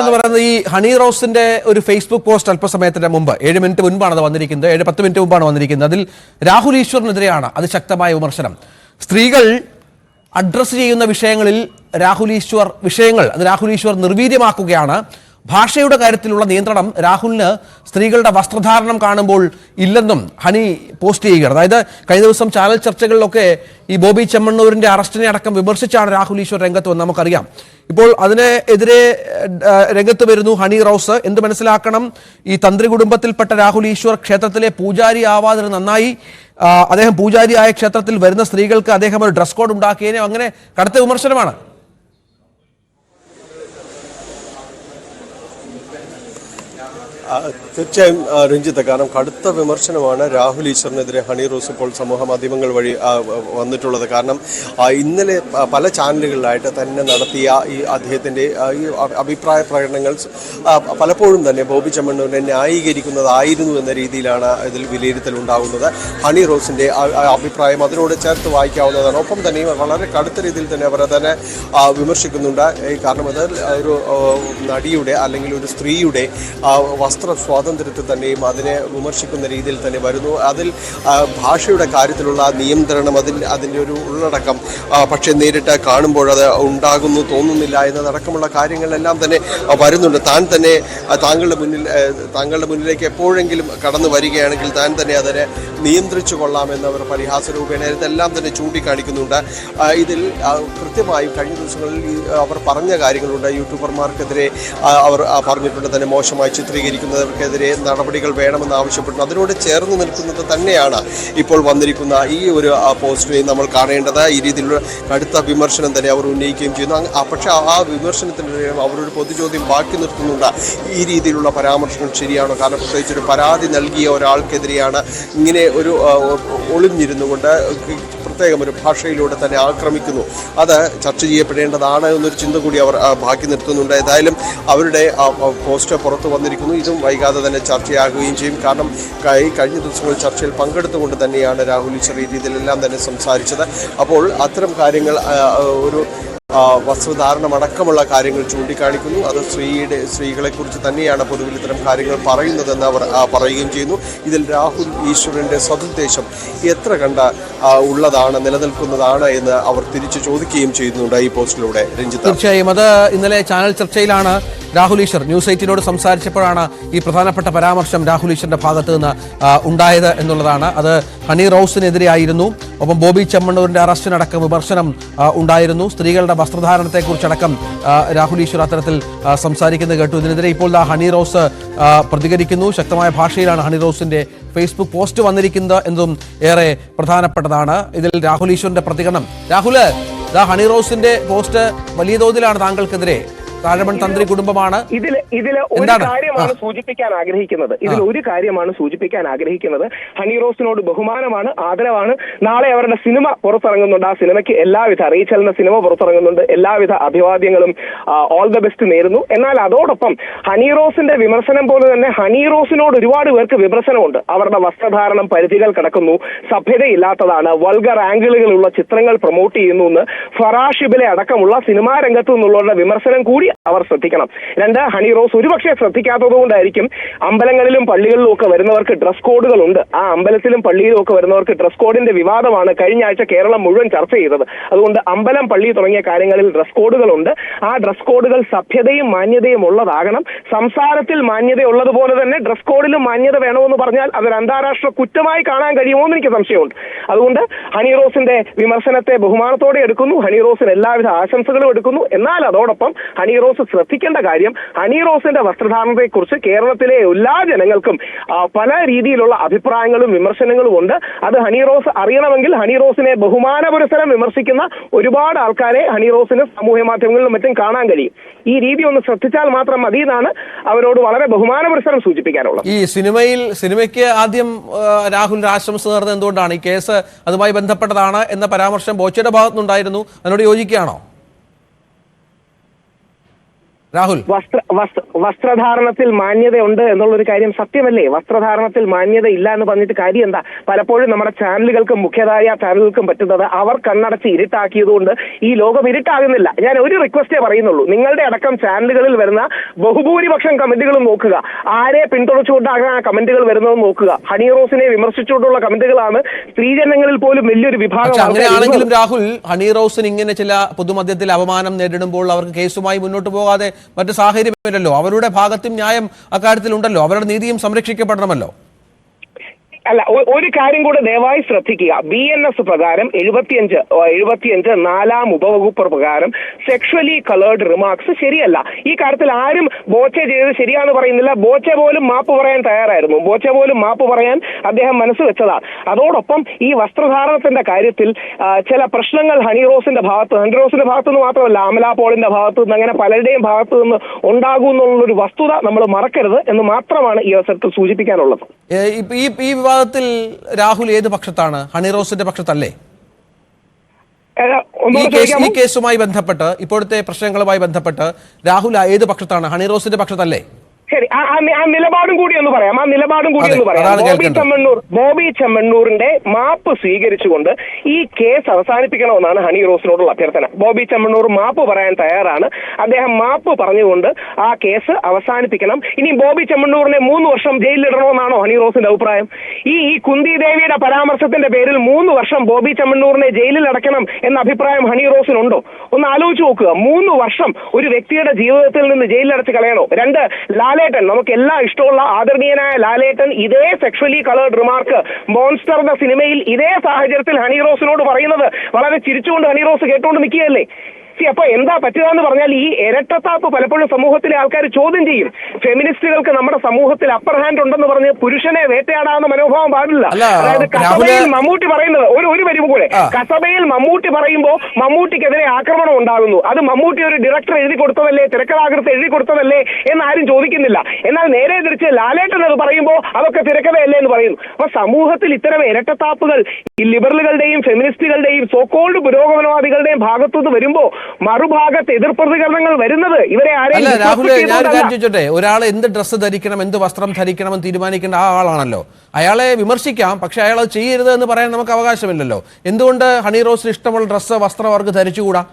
എന്ന് പറയുന്നത് ഈ ഹണി റോസിന്റെ ഒരു ഫേസ്ബുക്ക് പോസ്റ്റ് അല്പസമയത്തിന് മുമ്പ് ഏഴ് മിനിറ്റ് മുൻപാണ് അത് വന്നിരിക്കുന്നത് ഏഴ് പത്ത് മിനിറ്റ് മുമ്പാണ് വന്നിരിക്കുന്നത്. അതിൽ രാഹുൽ ഈശ്വറിനെതിരെയാണ് അത് ശക്തമായ വിമർശനം. സ്ത്രീകൾ അഡ്രസ്സ് ചെയ്യുന്ന വിഷയങ്ങളിൽ രാഹുൽ ഈശ്വർ വിഷയങ്ങൾ അത് രാഹുൽ ഈശ്വർ നിർവീര്യമാക്കുകയാണ്. ഭാഷയുടെ കാര്യത്തിലുള്ള നിയന്ത്രണം രാഹുലിന് സ്ത്രീകളുടെ വസ്ത്രധാരണം കാണുമ്പോൾ ഇല്ലെന്നും ഹണി പോസ്റ്റ് ചെയ്യുകയാണ്. അതായത് കഴിഞ്ഞ ദിവസം ചാനൽ ചർച്ചകളിലൊക്കെ ഈ ബോബി ചെമ്മണ്ണൂരിന്റെ അറസ്റ്റിനെ അടക്കം വിമർശിച്ചാണ് രാഹുൽ ഈശ്വർ രംഗത്ത് വന്ന് നമുക്കറിയാം. ഇപ്പോൾ അതിനെതിരെ രംഗത്ത് വരുന്നു ഹണി റൗസ്. എന്ത് മനസ്സിലാക്കണം? ഈ തന്ത്രി കുടുംബത്തിൽപ്പെട്ട രാഹുൽ ഈശ്വർ ക്ഷേത്രത്തിലെ പൂജാരി ആവാതിന് നന്നായി അദ്ദേഹം പൂജാരിയായ ക്ഷേത്രത്തിൽ വരുന്ന സ്ത്രീകൾക്ക് അദ്ദേഹം ഒരു ഡ്രസ് കോഡ് ഉണ്ടാക്കിയതിനെ അങ്ങനെ കടുത്ത വിമർശനമാണ്. തീർച്ചയായും രഞ്ജിത്ത് കാരണം കടുത്ത വിമർശനമാണ് രാഹുൽ ഈശ്വറിനെതിരെ ഹണി റോസ് ഇപ്പോൾ സമൂഹ മാധ്യമങ്ങൾ വഴി വന്നിട്ടുള്ളത്. കാരണം ഇന്നലെ പല ചാനലുകളിലായിട്ട് തന്നെ നടത്തിയ ഈ അദ്ദേഹത്തിന്റെ ഈ അഭിപ്രായ പ്രകടനങ്ങൾ പലപ്പോഴും തന്നെ ബോബി ചെമ്മണ്ണൂരിനെ ന്യായീകരിക്കുന്നതായിരുന്നു എന്ന രീതിയിലാണ് ഇതിൽ വിലയിരുത്തൽ ഉണ്ടാകുന്നത് ഹണി റോസിന്റെ അഭിപ്രായം അതിനോട് ചേർത്ത് വായിക്കാവുന്നതാണ്. ഒപ്പം തന്നെ വളരെ കടുത്ത രീതിയിൽ തന്നെ അവരെ തന്നെ വിമർശിക്കുന്നുണ്ട്. കാരണം അത് ഒരു നടിയുടെ അല്ലെങ്കിൽ ഒരു സ്ത്രീയുടെ ആ, വസ്ത്ര സ്വാതന്ത്ര്യത്തിൽ തന്നെയും അതിനെ വിമർശിക്കുന്ന രീതിയിൽ തന്നെ വരുന്നു. അതിൽ ഭാഷയുടെ കാര്യത്തിലുള്ള നിയന്ത്രണം അതിൽ അതിന്റെ ഒരു ഉള്ളടക്കം പക്ഷേ നേരിട്ട് കാണുമ്പോൾ അത് ഉണ്ടാകുന്നു തോന്നുന്നില്ല എന്നതടക്കമുള്ള കാര്യങ്ങളെല്ലാം തന്നെ വരുന്നുണ്ട്. താൻ തന്നെ താങ്കളുടെ മുന്നിൽ താങ്കളുടെ മുന്നിലേക്ക് എപ്പോഴെങ്കിലും കടന്നു വരികയാണെങ്കിൽ താൻ തന്നെ അതിനെ നിയന്ത്രിച്ചു കൊള്ളാമെന്ന് അവർ പരിഹാസ രൂപേണ ഇതെല്ലാം തന്നെ ചൂണ്ടിക്കാണിക്കുന്നുണ്ട്. ഇതിൽ കൃത്യമായും കഴിഞ്ഞ ദിവസങ്ങളിൽ അവർ പറഞ്ഞ കാര്യങ്ങളുണ്ട്. യൂട്യൂബർമാർക്കെതിരെ അവർ പറഞ്ഞിട്ടുണ്ട്. തന്നെ മോശമായി ചിത്രീകരിക്കുന്നവർക്കെതിരെ നടപടികൾ വേണമെന്ന് ആവശ്യപ്പെട്ടു. അതിനോട് ചേർന്ന് നിൽക്കുന്നത് തന്നെയാണ് ഇപ്പോൾ വന്നിരിക്കുന്ന ഈ ഒരു ആ, പോസ്റ്റിനെ നമ്മൾ കാണേണ്ടത്. ഈ രീതിയിലുള്ള കടുത്ത വിമർശനം തന്നെ അവർ ഉന്നയിക്കുകയും ചെയ്യുന്നു. പക്ഷേ ആ- വിമർശനത്തിനിടയിൽ വിമർശനത്തിനിടെ അവരൊരു പൊതുചോദ്യം ബാക്കി നിർത്തുന്നുണ്ട്. ഈ രീതിയിലുള്ള പരാമർശങ്ങൾ ശരിയാണോ? കാരണം പ്രത്യേകിച്ച് ഒരു പരാതി നൽകിയ ഒരാൾക്കെതിരെയാണ് ഇങ്ങനെ ഒരു ആ, ഒളിഞ്ഞിരുന്നു കൊണ്ട് പ്രത്യേകം ഒരു ഭാഷയിലൂടെ തന്നെ ആക്രമിക്കുന്നു. അത് ചർച്ച ചെയ്യപ്പെടേണ്ടതാണ് എന്നൊരു ചിന്ത കൂടി അവർ ബാക്കി നിർത്തുന്നുണ്ട്. ഏതായാലും അവരുടെ പോസ്റ്റ് പുറത്തു വന്നിരിക്കുന്നു. ഇതും വൈകാതെ തന്നെ ചർച്ചയാകുകയും ചെയ്യും. കാരണം കഴി- കഴിഞ്ഞ ദിവസങ്ങളിൽ ചർച്ചയിൽ പങ്കെടുത്തുകൊണ്ട് തന്നെയാണ് രാഹുൽ ചെറിയ രീതിയിലെല്ലാം തന്നെ സംസാരിച്ചത്. അപ്പോൾ അത്തരം കാര്യങ്ങൾ ഒരു വസ്ത്രധാരണം അടക്കമുള്ള കാര്യങ്ങൾ ചൂണ്ടിക്കാണിക്കുന്നു. അത് സ്ത്രീയുടെ സ്ത്രീകളെക്കുറിച്ച് തന്നെയാണ് പൊതുവിൽ ഇത്തരം കാര്യങ്ങൾ പറയുന്നതെന്ന് അവർ പറയുകയും ചെയ്യുന്നു. ഇതിൽ രാഹുൽ ഈശ്വരന്റെ സതുദ്ദേശം എത്ര കണ്ട ഉള്ളതാണ് നിലനിൽക്കുന്നതാണ് എന്ന് അവർ തിരിച്ചു ചോദിക്കുകയും ചെയ്യുന്നുണ്ട് ഈ പോസ്റ്റിലൂടെ. രഞ്ജിത്ത്. തീർച്ചയായും. അത് ഇന്നലെ ചാനൽ ചർച്ചയിലാണ് രാഹുൽ ഈശ്വർ ന്യൂസ് എയ്റ്റിനോട് സംസാരിച്ചപ്പോഴാണ് ഈ പ്രധാനപ്പെട്ട പരാമർശം രാഹുൽ ഈശ്വറിന്റെ ഭാഗത്ത് നിന്ന് ആ, ഉണ്ടായത് എന്നുള്ളതാണ്. അത് ഹണി റൌസിനെതിരെയായിരുന്നു. ഒപ്പം ബോബി ചെമ്മണ്ണൂരിന്റെ അറസ്റ്റിനടക്കം വിമർശനം ആ, ഉണ്ടായിരുന്നു. സ്ത്രീകളുടെ വസ്ത്രധാരണത്തെക്കുറിച്ചടക്കം ആ, രാഹുൽ ഈശ്വർ അത്തരത്തിൽ ആ, സംസാരിക്കുന്നത് കേട്ടു. ഇതിനെതിരെ ഇപ്പോൾ ദാ ഹണി റോസ് പ്രതികരിക്കുന്നു. ശക്തമായ ഭാഷയിലാണ് ഹണി റോസിന്റെ ഫേസ്ബുക്ക് പോസ്റ്റ് വന്നിരിക്കുന്നത് എന്നതും ഏറെ പ്രധാനപ്പെട്ടതാണ്. ഇതിൽ രാഹുൽ ഈശ്വറിന്റെ പ്രതികരണം. രാഹുൽ ഹണി റോസിന്റെ പോസ്റ്റ് വലിയ തോതിലാണ് താങ്കൾക്കെതിരെ. താഴമൺ തന്ത്രി കുടുംബമാണ്. ഇതിൽ ഇതിൽ ഒരു കാര്യമാണ് സൂചിപ്പിക്കാൻ ആഗ്രഹിക്കുന്നത്. ഇതിൽ ഒരു കാര്യമാണ് സൂചിപ്പിക്കാൻ ആഗ്രഹിക്കുന്നത്. ഹണി റോസിനോട് ബഹുമാനമാണ് ആദരവാണ്. നാളെ അവരുടെ സിനിമ പുറത്തിറങ്ങുന്നുണ്ട്. ആ സിനിമയ്ക്ക് എല്ലാവിധ അറിയിച്ചലിന്റെ സിനിമ പുറത്തിറങ്ങുന്നുണ്ട്. എല്ലാവിധ അഭിവാദ്യങ്ങളും ഓൾ ദ ബെസ്റ്റ് നേരുന്നു. എന്നാൽ അതോടൊപ്പം ഹണി റോസിന്റെ വിമർശനം പോലെ തന്നെ ഹണി റോസിനോട് ഒരുപാട് പേർക്ക് വിമർശനമുണ്ട്. അവരുടെ വസ്ത്രധാരണം പരിധികൾ കിടക്കുന്നു. സഭ്യതയില്ലാത്തതാണ്. വൾഗർ ആംഗിളുകളുള്ള ചിത്രങ്ങൾ പ്രൊമോട്ട് ചെയ്യുന്നു എന്ന്. ഫറാഷിബിലെ അടക്കമുള്ള സിനിമാ രംഗത്തു നിന്നുള്ളവരുടെ വിമർശനം കൂടി അവർ ശ്രദ്ധിക്കണം. രണ്ട് ഹണി റോസ് ഒരുപക്ഷെ ശ്രദ്ധിക്കാത്തത് കൊണ്ടായിരിക്കും അമ്പലങ്ങളിലും പള്ളികളിലും ഒക്കെ വരുന്നവർക്ക് ഡ്രസ് കോഡുകൾ ഉണ്ട്. ആ അമ്പലത്തിലും പള്ളിയിലും ഒക്കെ വരുന്നവർക്ക് ഡ്രസ് കോഡിന്റെ വിവാദമാണ് കഴിഞ്ഞ ആഴ്ച കേരളം മുഴുവൻ ചർച്ച ചെയ്തത്. അതുകൊണ്ട് അമ്പലം പള്ളി തുടങ്ങിയ കാര്യങ്ങളിൽ ഡ്രസ് കോഡുകളുണ്ട് ആ ഡ്രസ് കോഡുകൾ സഭ്യതയും മാന്യതയും ഉള്ളതാകണം. സംസാരത്തിൽ മാന്യതയുള്ളതുപോലെ തന്നെ ഡ്രസ് കോഡിലും മാന്യത വേണമെന്ന് പറഞ്ഞാൽ അതൊരു അന്താരാഷ്ട്ര കുറ്റമായി കാണാൻ കഴിയുമോ എന്ന് എനിക്ക് സംശയമുണ്ട്. അതുകൊണ്ട് ഹണി റോസിന്റെ വിമർശനത്തെ ബഹുമാനത്തോടെ എടുക്കുന്നു. ഹണി റോസിന് എല്ലാവിധ ആശംസകളും എടുക്കുന്നു. എന്നാൽ അതോടൊപ്പം ഹണി റോസ് ശ്രദ്ധിക്കേണ്ട കാര്യം ഹണി റോസിന്റെ വസ്ത്രധാരണത്തെക്കുറിച്ച് കേരളത്തിലെ എല്ലാ ജനങ്ങൾക്കും പല രീതിയിലുള്ള അഭിപ്രായങ്ങളും വിമർശനങ്ങളും ഉണ്ട്. അത് ഹണി റോസ് അറിയണമെങ്കിൽ ഹണി റോസിനെ ബഹുമാനപുരസരം വിമർശിക്കുന്ന ഒരുപാട് ആൾക്കാരെ ഹണി റോസിന് സാമൂഹ്യ മാധ്യമങ്ങളിലും മറ്റും കാണാൻ കഴിയും. ഈ രീതി ഒന്ന് ശ്രദ്ധിച്ചാൽ മാത്രം മതി എന്നാണ് അവരോട് വളരെ ബഹുമാനപുരസരം സൂചിപ്പിക്കാനുള്ളത്. ഈ സിനിമയിൽ സിനിമയ്ക്ക് ആദ്യം രാഹുൽ ആശംസ നേർന്നത് എന്തുകൊണ്ടാണ്? ഈ കേസ് അതുമായി ബന്ധപ്പെട്ടതാണ് എന്ന പരാമർശം ബോച്ചയുടെ ഭാഗത്തുനിന്നുണ്ടായിരുന്നു. അതിനോട് യോജിക്കുകയാണോ? രാഹുൽ. വസ്ത്ര വസ്ത്ര വസ്ത്രധാരണത്തിൽ മാന്യതയുണ്ട് എന്നുള്ള ഒരു കാര്യം സത്യമല്ലേ? വസ്ത്രധാരണത്തിൽ മാന്യത ഇല്ല എന്ന് പറഞ്ഞിട്ട് കാര്യം എന്താ പലപ്പോഴും നമ്മുടെ ചാനലുകൾക്കും മുഖ്യധാര ചാനലുകൾക്കും പറ്റുന്നത് അവർ കണ്ണടച്ച് ഇരുട്ടാക്കിയതുകൊണ്ട് ഈ ലോകം ഇരുട്ടാകുന്നില്ല. ഞാൻ ഒരു റിക്വസ്റ്റേ പറയുന്നുള്ളൂ. നിങ്ങളുടെ അടക്കം ചാനലുകളിൽ വരുന്ന ബഹുഭൂരിപക്ഷം കമന്റുകളും നോക്കുക. ആരെ പിന്തുണച്ചുകൊണ്ടാണ് ആ കമന്റുകൾ വരുന്നത് നോക്കുക? ഹണി റോസിനെ വിമർശിച്ചുകൊണ്ടുള്ള കമന്റുകളാണ് സ്ത്രീജനങ്ങളിൽ പോലും വലിയൊരു വിഭാഗം അങ്ങനെയാണെങ്കിലും രാഹുൽ ഹണി റോസിന് ഇങ്ങനെ ചില പൊതുമധ്യത്തിൽ അപമാനം നേരിടുമ്പോൾ അവർക്ക് കേസുമായി മുന്നോട്ട് പോകാതെ മറ്റു സാഹചര്യമില്ലല്ലോ. അവരുടെ ഭാഗത്തും ന്യായം അക്കാര്യത്തിലുണ്ടല്ലോ. അവരുടെ നീതിയും സംരക്ഷിക്കപ്പെടണമല്ലോ. അല്ല ഒരു കാര്യം കൂടെ ദയവായി ശ്രദ്ധിക്കുക. ബി എൻ എസ് പ്രകാരം എഴുപത്തിയഞ്ച് എഴുപത്തിയഞ്ച് നാലാം ഉപവകുപ്പ് പ്രകാരം സെക്ഷലി കളേർഡ് റിമാർക്സ് ശരിയല്ല. ഈ കാര്യത്തിൽ ആരും ബോച്ച ചെയ്തത് ശരിയാന്ന് പറയുന്നില്ല. ബോച്ച പോലും മാപ്പ് പറയാൻ തയ്യാറായിരുന്നു. ബോച്ച പോലും മാപ്പ് പറയാൻ അദ്ദേഹം മനസ്സ് വെച്ചതാണ് അതോടൊപ്പം ഈ വസ്ത്രധാരണത്തിന്റെ കാര്യത്തിൽ ചില പ്രശ്നങ്ങൾ ഹണി റോസിന്റെ ഭാഗത്ത് ഹണി റോസിന്റെ ഭാഗത്തു നിന്ന് മാത്രമല്ല അമല പോളിന്റെ ഭാഗത്തു നിന്ന് അങ്ങനെ പലരുടെയും ഭാഗത്തു നിന്ന് ഉണ്ടാകും എന്നുള്ളൊരു വസ്തുത നമ്മൾ മറക്കരുത് എന്ന് മാത്രമാണ് ഈ അവസരത്തിൽ സൂചിപ്പിക്കാനുള്ളത്. ഈ വിവാദത്തിൽ രാഹുൽ ഏത് പക്ഷത്താണ്? ഹണി റോസിന്റെ പക്ഷത്തല്ലേ? ഈ കേസ് ഈ കേസുമായി ബന്ധപ്പെട്ട് ഇപ്പോഴത്തെ പ്രശ്നങ്ങളുമായി ബന്ധപ്പെട്ട് രാഹുൽ ഏത് പക്ഷത്താണ്? ഹണി റോസിന്റെ പക്ഷത്തല്ലേ? ശരി ആ- ആ നിലപാടും കൂടി ഒന്ന് പറയാം ആ നിലപാടും കൂടി ഒന്ന് പറയാം. ബോബി. ചെമ്മണ്ണൂർ ബോബി ചെമ്മണ്ണൂറിന്റെ മാപ്പ് സ്വീകരിച്ചുകൊണ്ട് ഈ കേസ് അവസാനിപ്പിക്കണമെന്നാണ് ഹണി റോസിനോടുള്ള അഭ്യർത്ഥന. ബോബി ചെമ്മണ്ണൂർ മാപ്പ് പറയാൻ തയ്യാറാണ്. അദ്ദേഹം മാപ്പ് പറഞ്ഞുകൊണ്ട് ആ കേസ് അവസാനിപ്പിക്കണം. ഇനി ബോബി ചെമ്മണ്ണൂറിനെ മൂന്ന് വർഷം ജയിലിലിടണമെന്നാണോ ഹണി റോസിന്റെ അഭിപ്രായം? ഈ ഈ കുന്തി ദേവിയുടെ പരാമർശത്തിന്റെ പേരിൽ മൂന്ന് വർഷം ബോബി ചെമ്മണ്ണൂറിനെ ജയിലിൽ അടയ്ക്കണം എന്ന അഭിപ്രായം ഹണി റോസിനുണ്ടോ? ഒന്ന് ആലോചിച്ച് നോക്കുക. മൂന്ന് വർഷം ഒരു വ്യക്തിയുടെ ജീവിതത്തിൽ നിന്ന് ജയിലിലടച്ച് കളയണോ? രണ്ട് ലാലേട്ടൻ നമുക്ക് എല്ലാം ഇഷ്ടമുള്ള ആദരണീയനായ ലാലേട്ടൻ ഇതേ സെക്ഷലി കളേർഡ് റിമാർക്ക് മോൺസ്റ്റർ എന്ന സിനിമയിൽ ഇതേ സാഹചര്യത്തിൽ ഹണി റോസിനോട് പറയുന്നത്. വളരെ ചിരിച്ചുകൊണ്ട് ഹണി റോസ് കേട്ടുകൊണ്ട് നിൽക്കുകയല്ലേ? സി അപ്പൊ എന്താ പറ്റുക എന്ന് പറഞ്ഞാൽ ഈ ഇരട്ടത്താപ്പ് പലപ്പോഴും സമൂഹത്തിലെ ആൾക്കാർ ചോദ്യം ചെയ്യും. ഫെമിനിസ്റ്റുകൾക്ക് നമ്മുടെ സമൂഹത്തിൽ അപ്പർ ഹാൻഡ് ഉണ്ടെന്ന് പറഞ്ഞ് പുരുഷനെ വേട്ടയാടാവുന്ന മനോഭാവം പാടില്ല. അതായത് കസബയിൽ മമ്മൂട്ടി പറയുന്നത് ഒരു ഒരു വരുമ്പോ കൂടെ. കസബയിൽ മമ്മൂട്ടി പറയുമ്പോൾ മമ്മൂട്ടിക്കെതിരെ ആക്രമണം ഉണ്ടാകുന്നു. അത് മമ്മൂട്ടി ഒരു ഡയറക്ടർ എഴുതി കൊടുത്തതല്ലേ തിരക്കഥാകൃത്ത് എഴുതി കൊടുത്തതല്ലേ എന്ന് ആരും ചോദിക്കുന്നില്ല. എന്നാൽ നേരെ തിരിച്ച് ലാലേട്ടൻ അത് പറയുമ്പോൾ അതൊക്കെ തിരക്കഥയല്ലേ എന്ന് പറയുന്നു. അപ്പൊ സമൂഹത്തിൽ ഇത്തരം ഇരട്ടത്താപ്പുകൾ ഈ ലിബറലുകളുടെയും ഫെമിനിസ്റ്റുകളുടെയും സോക്കോൾഡ് പുരോഗമനവാദികളുടെയും ഭാഗത്തുനിന്ന് വരുമ്പോ മറുഭാഗത്ത് എതിർ പ്രതികരണങ്ങൾ വരുന്നത് ഇവരെ അല്ല ഞാൻ. ചോദിച്ചോട്ടെ? ഒരാൾ എന്ത് ഡ്രസ്സ് ധരിക്കണം എന്ത് വസ്ത്രം ധരിക്കണം എന്ന് തീരുമാനിക്കേണ്ട ആ ആളാണല്ലോ. അയാളെ വിമർശിക്കാം പക്ഷെ അയാൾ അത് ചെയ്യരുത് എന്ന് പറയാൻ നമുക്ക് അവകാശമില്ലല്ലോ. എന്തുകൊണ്ട് ഹണി റോസിന് ഇഷ്ടമുള്ള ഡ്രസ്സ് വസ്ത്രം അവർക്ക് ധരിച്ചുകൂടാ?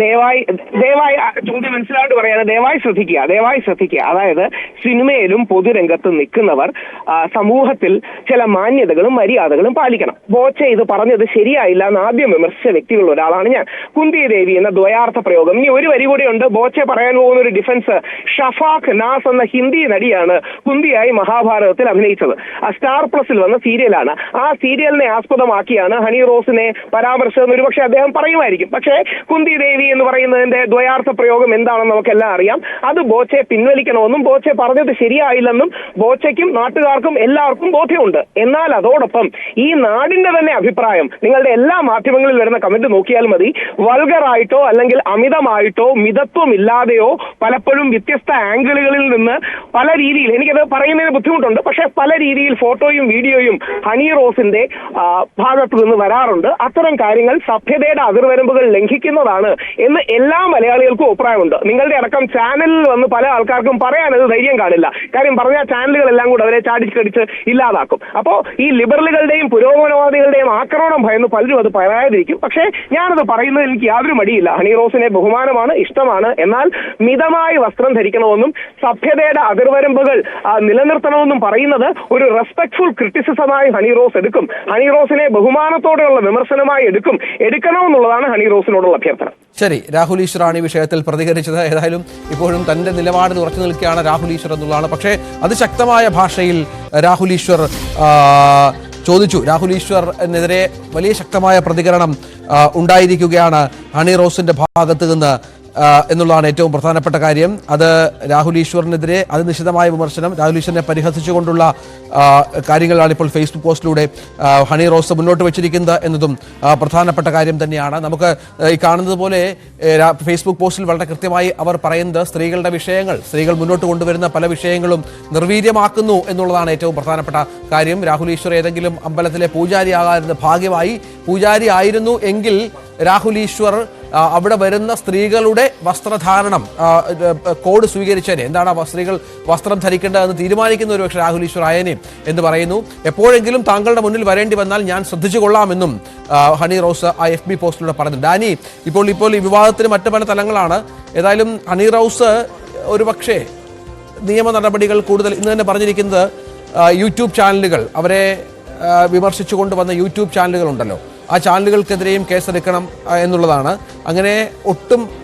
ദയവായി ദയവായി ചോദ്യം മനസ്സിലായിട്ട് പറയാതെ ദയവായി ശ്രദ്ധിക്കുക ദയവായി ശ്രദ്ധിക്കുക. അതായത് സിനിമയിലും പൊതുരംഗത്ത് നിൽക്കുന്നവർ സമൂഹത്തിൽ ചില മാന്യതകളും മര്യാദകളും പാലിക്കണം. ബോച്ച ഇത് പറഞ്ഞത് ശരിയായില്ല എന്ന് ആദ്യം വിമർശിച്ച വ്യക്തികളിൽ ഒരാളാണ് ഞാൻ. കുന്തി ദേവി എന്ന ദ്വയാർത്ഥ പ്രയോഗം. ഇനി ഒരു വരി കൂടെ ഉണ്ട്. ബോച്ച പറയാൻ പോകുന്ന ഒരു ഡിഫൻസ് ഷഫാഖ് നാസ് എന്ന ഹിന്ദി നടിയാണ് കുന്തിയായി മഹാഭാരതത്തിൽ അഭിനയിച്ചത്. ആ സ്റ്റാർ പ്ലസിൽ വന്ന സീരിയലാണ്. ആ സീരിയലിനെ ആസ്പദമാക്കിയാണ് ഹണി റോസിനെ പരാമർശിച്ചതെന്ന് ഒരുപക്ഷെ അദ്ദേഹം പറയുമായിരിക്കും. പക്ഷേ കുന്തി ദേവി എന്ന് പറയുന്നതിന്റെ ദ്വയാർത്ഥ പ്രയോഗം എന്താണെന്ന് നമുക്കെല്ലാം അറിയാം. അത് ബോച്ചെ പിൻവലിക്കണമെന്നും ബോച്ചെ പറഞ്ഞത് ശരിയായില്ലെന്നും ബോച്ചയ്ക്കും നാട്ടുകാർക്കും എല്ലാവർക്കും ബോധ്യമുണ്ട്. എന്നാൽ അതോടൊപ്പം ഈ നാടിന്റെ തന്നെ അഭിപ്രായം നിങ്ങളുടെ എല്ലാ മാധ്യമങ്ങളിൽ വരുന്ന കമന്റ് നോക്കിയാൽ മതി. വൾഗറായിട്ടോ അല്ലെങ്കിൽ അമിതമായിട്ടോ മിതത്വം ഇല്ലാതെയോ പലപ്പോഴും വ്യത്യസ്ത ആംഗിളുകളിൽ നിന്ന് പല രീതിയിൽ എനിക്കത് പറയുന്നതിന് ബുദ്ധിമുട്ടുണ്ട്. പക്ഷേ പല രീതിയിൽ ഫോട്ടോയും വീഡിയോയും ഹണി റോസിന്റെ ഭാഗത്തു നിന്ന് വരാറുണ്ട്. അത്തരം കാര്യങ്ങൾ സഭ്യതയുടെ അതിർവരമ്പുകൾ ലംഘിക്കുന്നതാണ് എന്ന് എല്ലാ മലയാളികൾക്കും അഭിപ്രായമുണ്ട്. നിങ്ങളുടെ അടക്കം ചാനലിൽ വന്ന് പല ആൾക്കാർക്കും പറയാനത് ധൈര്യം കാണില്ല. കാര്യം പറഞ്ഞ ചാനലുകളെല്ലാം കൂടെ അവരെ ചാടിച്ചടിച്ച് ഇല്ലാതാക്കും. അപ്പോൾ ഈ ലിബറലുകളുടെയും പുരോഗമനവാദികളുടെയും ആക്രമണം ഭയന്ന് പലരും അത് പറയാതിരിക്കും. പക്ഷേ ഞാനത് പറയുന്നത് എനിക്ക് യാതൊരു മടിയില്ല. ഹണി റോസിനെ ബഹുമാനമാണ് ഇഷ്ടമാണ്. എന്നാൽ മിതമായി വസ്ത്രം ധരിക്കണമെന്നും സഭ്യതയുടെ അതിർവരമ്പുകൾ നിലനിർത്തണമെന്നും പറയുന്നത് ഒരു റെസ്പെക്ട്ഫുൾ ക്രിറ്റിസിസമായി ഹണി റോസ് എടുക്കും. ഹണി റോസിനെ ബഹുമാനത്തോടെയുള്ള വിമർശനമായി എടുക്കും. എടുക്കണമെന്നുള്ളതാണ് ഹണി റോസിനോടുള്ള അഭ്യർത്ഥന. ശരി രാഹുൽ ഈശ്വറാണ് ഈ വിഷയത്തിൽ പ്രതികരിച്ചത്. ഏതായാലും ഇപ്പോഴും തന്റെ നിലപാടിൽ ഉറച്ചു നിൽക്കുകയാണ് രാഹുൽ ഈശ്വർ എന്നുള്ളതാണ്. പക്ഷേ അതിശക്തമായ ഭാഷയിൽ രാഹുൽ ഈശ്വർ ചോദിച്ചു. രാഹുൽ ഈശ്വറിനെതിരെ വലിയ ശക്തമായ പ്രതികരണം ഉണ്ടായിരിക്കുകയാണ് ഹണി റോസിന്റെ ഭാഗത്ത് നിന്ന് എന്നുള്ളതാണ് ഏറ്റവും പ്രധാനപ്പെട്ട കാര്യം. അത് രാഹുൽ ഈശ്വറിനെതിരെ അതിനിശിതമായ വിമർശനം. രാഹുൽ ഈശ്വറിനെ പരിഹസിച്ചുകൊണ്ടുള്ള കാര്യങ്ങളാണ് ഇപ്പോൾ ഫേസ്ബുക്ക് പോസ്റ്റിലൂടെ ഹണി റോസ് മുന്നോട്ട് വെച്ചിരിക്കുന്നത് എന്നതും പ്രധാനപ്പെട്ട കാര്യം തന്നെയാണ്. നമുക്ക് ഈ കാണുന്നത് പോലെ ഫേസ്ബുക്ക് പോസ്റ്റിൽ വളരെ കൃത്യമായി അവർ പറയുന്നത് സ്ത്രീകളുടെ വിഷയങ്ങൾ സ്ത്രീകൾ മുന്നോട്ട് കൊണ്ടുവരുന്ന പല വിഷയങ്ങളും നിർവീര്യമാക്കുന്നു എന്നുള്ളതാണ് ഏറ്റവും പ്രധാനപ്പെട്ട കാര്യം. രാഹുൽ ഈശ്വർ ഏതെങ്കിലും അമ്പലത്തിലെ പൂജാരി ആകാതിരുന്ന ഭാഗ്യമായി പൂജാരി ആയിരുന്നു എങ്കിൽ രാഹുൽ ഈശ്വർ അവിടെ വരുന്ന സ്ത്രീകളുടെ വസ്ത്രധാരണം കോഡ് സ്വീകരിച്ചതിന് എന്താണ് ആ സ്ത്രീകൾ വസ്ത്രം ധരിക്കേണ്ടതെന്ന് തീരുമാനിക്കുന്ന ഒരു പക്ഷേ രാഹുൽ ഈശ്വർ ആയനെ എന്ന് പറയുന്നു. എപ്പോഴെങ്കിലും താങ്കളുടെ മുന്നിൽ വരേണ്ടി വന്നാൽ ഞാൻ ശ്രദ്ധിച്ചു കൊള്ളാമെന്നും ഹണി റോസ് ആ എഫ് ബി പോസ്റ്റിലൂടെ പറഞ്ഞു ഡാനി ഇപ്പോൾ ഇപ്പോൾ ഈ വിവാദത്തിന് മറ്റു പല തലങ്ങളാണ്. ഏതായാലും ഹണി റോസ് ഒരു പക്ഷേ നിയമ നടപടികൾ കൂടുതൽ ഇന്ന് തന്നെ പറഞ്ഞിരിക്കുന്നത് യൂട്യൂബ് ചാനലുകൾ. അവരെ വിമർശിച്ചു വിമർശിച്ചുകൊണ്ട് വന്ന യൂട്യൂബ് ചാനലുകൾ ഉണ്ടല്ലോ. ആ ചാനലുകൾക്കെതിരെയും കേസെടുക്കണം എന്നുള്ളതാണ്. അങ്ങനെ ഒട്ടും